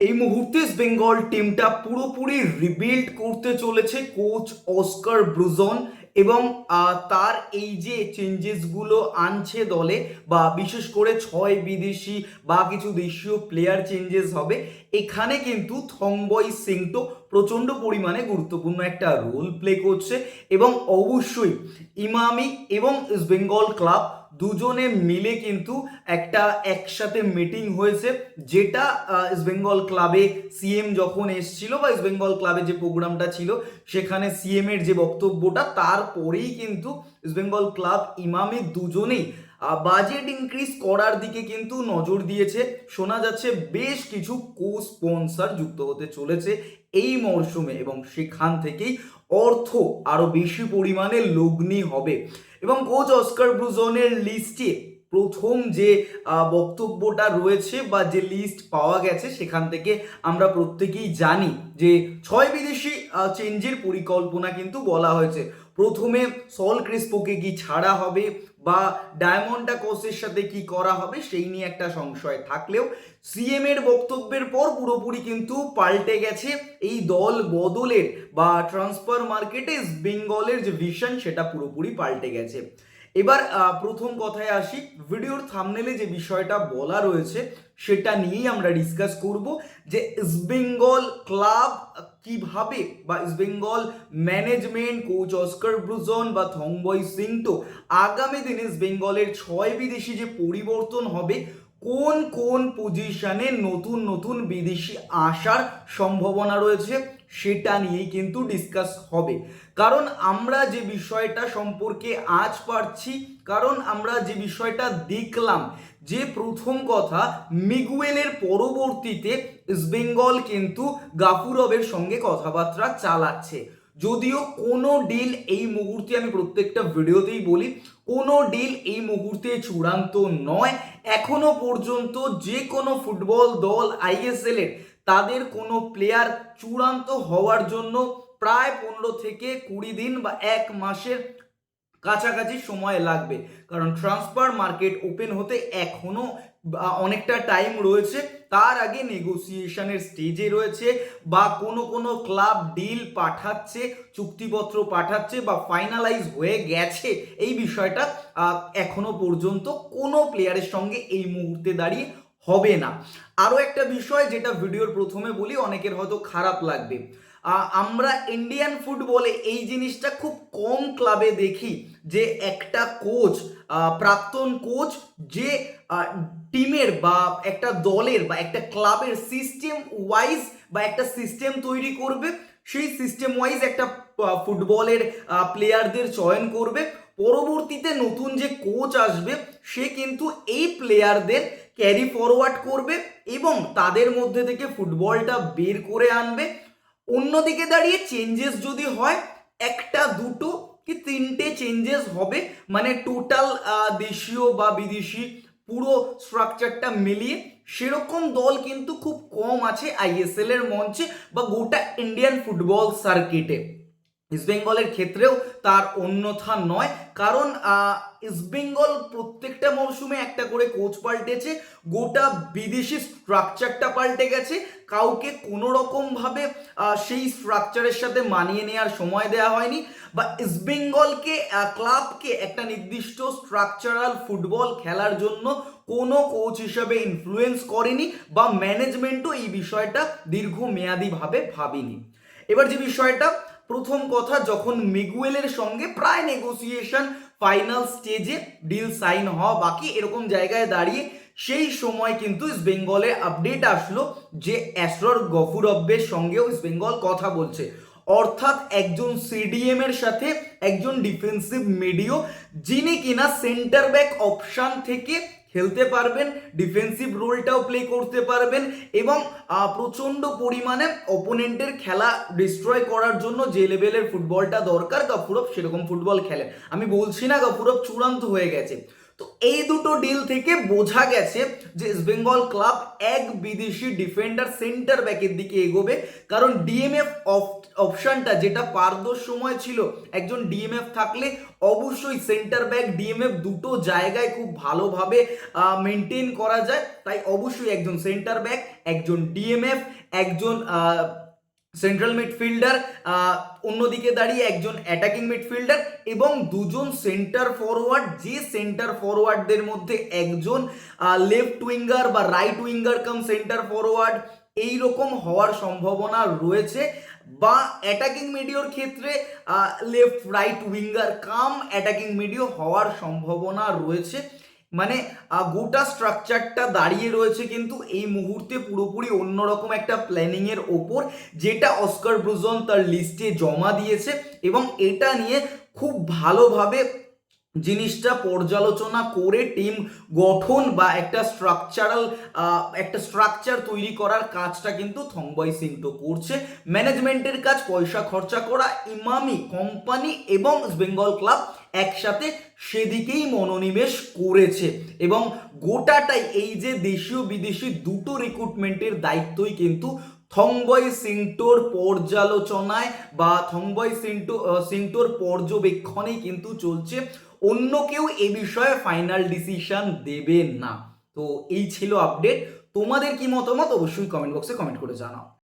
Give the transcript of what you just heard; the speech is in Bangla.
এই মুহূর্তে বেঙ্গল টিমটা পুরোপুরি রিবিল্ড করতে চলেছে কোচ অস্কার ব্রুজন এবং তার এই যে চেঞ্জেসগুলো আনছে দলে বা বিশেষ করে ছয় বিদেশি বা কিছু দেশীয় প্লেয়ার চেঞ্জেস হবে, এখানে কিন্তু থংবয় সিংটো প্রচণ্ড পরিমাণে গুরুত্বপূর্ণ একটা রোল প্লে করছে এবং অবশ্যই ইমামি এবং ইস্ট বেঙ্গল ক্লাব দুজনে মিলে কিন্তু একটা একসাথে মিটিং হয়েছে, যেটা ইস্টবেঙ্গল ইস্ট বেঙ্গল ক্লাবে সিএম যখন এসছিল বা ইস্ট বেঙ্গল ক্লাবে যে প্রোগ্রামটা ছিল, সেখানে সিএম এর যে বক্তব্যটা, তারপরেই কিন্তু ইস্ট বেঙ্গল ক্লাব ইমামি দুজনেই বাজেট ইনক্রিজ করার দিকে কিন্তু নজর দিয়েছে। শোনা যাচ্ছে বেশ কিছু কো স্পন্সর যুক্ত হতে চলেছে এই মরশুমে এবং সেখান থেকেই অর্থ আরও বেশি পরিমাণে লগ্নি হবে। এবং কোচ অস্কার ব্রুজনের লিস্টে প্রথম যে বক্তব্যটা রয়েছে বা যে লিস্ট পাওয়া গেছে সেখান থেকে আমরা প্রত্যেকেই জানি যে ছয় বিদেশি চেঞ্জের পরিকল্পনা কিন্তু বলা হয়েছে। প্রথমে সল ক্রিস্পোকে কি ছাড়া হবে? বা ডায়মন্ডা কোচের সাথে কি করা হবে সেই নিয়ে একটা সংশয় থাকলেও সিএম এর বক্তব্যের পর পুরোপুরি কিন্তু পাল্টে গেছে এই দল বদলের বা ট্রান্সফার মার্কেটে বেঙ্গলের যে ভিশন সেটা পুরোপুরি পাল্টে গেছে। এবার প্রথম কথায় আসি। ভিডিওর থামনেলে যে বিষয়টা বলা রয়েছে, সেটা নিয়েই আমরা ডিসকাস করব যে ইস্টবেঙ্গল ক্লাব কীভাবে বা East Bengal management coach Oscar Bruzon বা থংবয় সিং তো আগামী দিনে ইস্টবেঙ্গলের ছয় বিদেশি যে পরিবর্তন হবে, কোন কোন পজিশনে নতুন নতুন বিদেশি আসার সম্ভাবনা রয়েছে? সেটা নিয়েই কিন্তু ডিসকাস হবে। কারণ আমরা যে বিষয়টা সম্পর্কে আজ পারছি, কারণ আমরা যে বিষয়টা দেখলাম, যে প্রথম কথা মিগুয়েলের পরবর্তীতে ইস্টবেঙ্গল কিন্তু গাফুরবের সঙ্গে কথাবার্তা চালাচ্ছে। যদিও কোনো ডিল এই মুহূর্তে আমি প্রত্যেকটা ভিডিওতেই বলি, কোনো ডিল এই মুহূর্তে চূড়ান্ত নয়। এখনও পর্যন্ত যে কোনো ফুটবল দল আইএসএল এর তাদের কোনো প্লেয়ার চূড়ান্ত হওয়ার জন্য প্রায় পনেরো থেকে কুড়ি দিন বা এক মাসের কাছাকাছি সময় লাগবে। কারণ ট্রান্সফার মার্কেট ওপেন হতে এখনও অনেকটা টাইম রয়েছে। তার আগে নেগোসিয়েশনের স্টেজে রয়েছে বা কোনো কোনো ক্লাব ডিল পাঠাচ্ছে, চুক্তিপত্র পাঠাচ্ছে বা ফাইনালাইজ হয়ে গেছে এই বিষয়টা এখনও পর্যন্ত কোনো প্লেয়ারের সঙ্গে এই মুহূর্তে দাঁড়িয়ে হবে না। আরও একটা বিষয় যেটা ভিডিওর প্রথমে বলি, অনেকের হয়তো খারাপ লাগবে। আমরা ইন্ডিয়ান ফুটবলে এই জিনিসটা খুব কম ক্লাবে দেখি যে একটা কোচ প্রাক্তন কোচ যে টিমের বা একটা দলের বা একটা ক্লাবের সিস্টেম ওয়াইজ বা একটা সিস্টেম তৈরি করবে। সেই সিস্টেম ওয়াইজ একটা ফুটবলের প্লেয়ারদের চয়ন করবে। পরবর্তীতে নতুন যে কোচ আসবে, সে কিন্তু এই প্লেয়ারদের ক্যারি ফরওয়ার্ড করবে এবং তাদের মধ্যে থেকে ফুটবলটা বের করে আনবে। অন্যদিকে দাঁড়িয়ে চেঞ্জেস যদি হয়, একটা, দুটো কি তিনটে চেঞ্জেস হবে। মানে টোটাল দেশীয় বা বিদেশি পুরো স্ট্রাকচারটা মিলিয়ে সেরকম দল কিন্তু খুব কম আছে আইএসএল এর মঞ্চে বা গোটা ইন্ডিয়ান ফুটবল সার্কিটে ইস্টবেঙ্গলের ক্ষেত্রেও তার অন্যথা নয়। কারণ ইস্টবেঙ্গল প্রত্যেকটা মরশুমে একটা করে কোচ পাল্টেছে, গোটা বিদেশি স্ট্রাকচারটা পাল্টে গেছে। কাউকে কোনো রকমভাবে সেই স্ট্রাকচারের সাথে মানিয়ে নেওয়ার সময় দেওয়া হয়নি। বা ইস্টবেঙ্গলকে ক্লাবকে একটা নির্দিষ্ট স্ট্রাকচারাল ফুটবল খেলার জন্য কোনো কোচ হিসাবে ইনফ্লুয়েন্স করেনি বা ম্যানেজমেন্টও এই বিষয়টা দীর্ঘমেয়াদীভাবে ভাবেনি। এবার যে বিষয়টা প্রথম কথা, যখন মিগুয়েলের সঙ্গে প্রায় নেগোসিয়েশন ফাইনাল স্টেজে ডিল সাইন হওয়া বাকি, এরকম জায়গায় দাঁড়িয়ে, সেই সময় কিন্তু ইস্ট বেঙ্গলে আপডেট আসলো যে অ্যাস্ট্রর গফুরব্বের সঙ্গেও ইস্ট বেঙ্গল কথা বলছে। অর্থাৎ একজন সিডিএম এর সাথে একজন ডিফেন্সিভ মিডিও যিনি কিনা সেন্টার ব্যাক অপশন থেকে খেলতে পারবেন ডিফেন্সিভ রোলটাও প্লে করতে পারবেন এবং প্রচণ্ড পরিমাণে অপোনেন্টের খেলা ডিস্ট্রয় করার জন্য যে লেভেলের ফুটবলটা দরকার, গাফুরব সেরকম ফুটবল খেলেন আমি বলছি না গাফুরব চূড়ান্ত হয়ে গেছে। তো এই দুটো ডিল থেকে বোঝা গেছে যে ইস্ট বেঙ্গল ক্লাব এক বিদেশি ডিফেন্ডার সেন্টার ব্যাকের দিকে এগোবে। কারণ ডিএমএফ অপশনটা যেটা পারদোর সময় ছিল, একজন ডিএমএফ থাকলে অবশ্যই সেন্টার ব্যাক ডিএমএফ দুটো জায়গায় খুব ভালোভাবে মেনটেন করা যায়। তাই অবশ্যই একজন সেন্টার ব্যাক একজন ডিএমএফ একজন সেন্ট্রাল মিডফিল্ডার অন্যদিকে দাঁড়িয়ে একজন অ্যাটাকিং মিডফিল্ডার এবং দুজন সেন্টার ফরওয়ার্ড যে সেন্টার ফরওয়ার্ডদের মধ্যে একজন লেফট উইঙ্গার বা right winger cum centre forward এই রকম হওয়ার সম্ভাবনা রয়েছে। বা অ্যাটাকিং মিডিওর ক্ষেত্রে left right winger cum attacking মিডিও হওয়ার সম্ভাবনা রয়েছে। মানে গোটা স্ট্রাকচারটা দাঁড়িয়ে রয়েছে কিন্তু এই মুহূর্তে পুরোপুরি অন্যরকম একটা প্ল্যানিংয়ের ওপর, যেটা অস্কার ব্রুজন তার লিস্টে জমা দিয়েছে এবং এটা নিয়ে খুব ভালোভাবে জিনিসটা পর্যালোচনা করে টিম গঠন বা একটা স্ট্রাকচারাল একটা স্ট্রাকচার তৈরি করার কাজটা কিন্তু থংবয় সিংটো করছে। ম্যানেজমেন্টের কাজ, পয়সা খরচা করা, ইমামি কোম্পানি এবং বেঙ্গল ক্লাব একসাথে সেদিকেই মনোনিবেশ করেছে। এবং গোটাটাই এই যে দেশীয় বিদেশি দুটো রিক্রুটমেন্টের দায়িত্বই কিন্তু থংবয় সিংটোর পর্যালোচনায় বা থংবয় সিংটো সিন্টোর পর্যবেক্ষণেই কিন্তু চলছে। অন্য কেউ এ বিষয়ে ফাইনাল ডিসিশন দেবে না। তো এই ছিল আপডেট তোমাদের কি মতামত? অবশ্যই কমেন্ট বক্সে কমেন্ট করে জানাও।